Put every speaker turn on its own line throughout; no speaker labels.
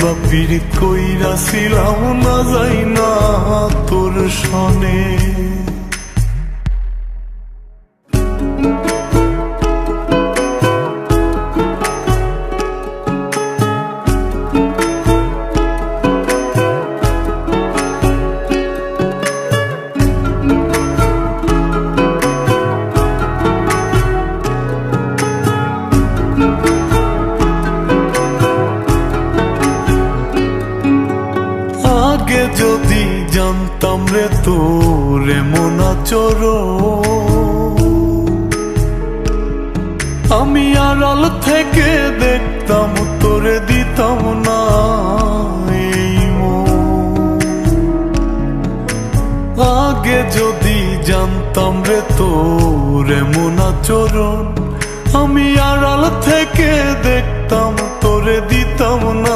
বা পীড়িত কইরা ছিলাম না যাই না তোর সনে। জানতাম রে তোর এমন আচরণ। আমি আড়াল থেকে দেখতাম তোরে দিতাম না আগে যদি জানতাম রে তোর এমন আচরণ, আমি আড়াল থেকে দেখতাম তোরে দিতাম না মন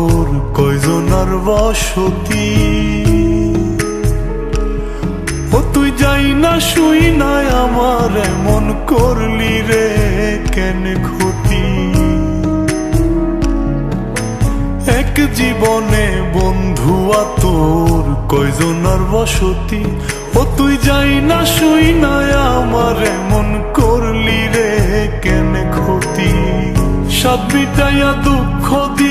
তোর কয়জনার বসতি? ও, তুই যাই না, শুই নাই আমার এমন করলি রে, কেন ক্ষতি? এক জীবনে বন্ধু তোর কয়জনার বসতি? ও, তুই যাই না, শুই নাই আমার এমন করলি রে, কেন ক্ষতি? সব মিটাইয়া দুঃখ অতি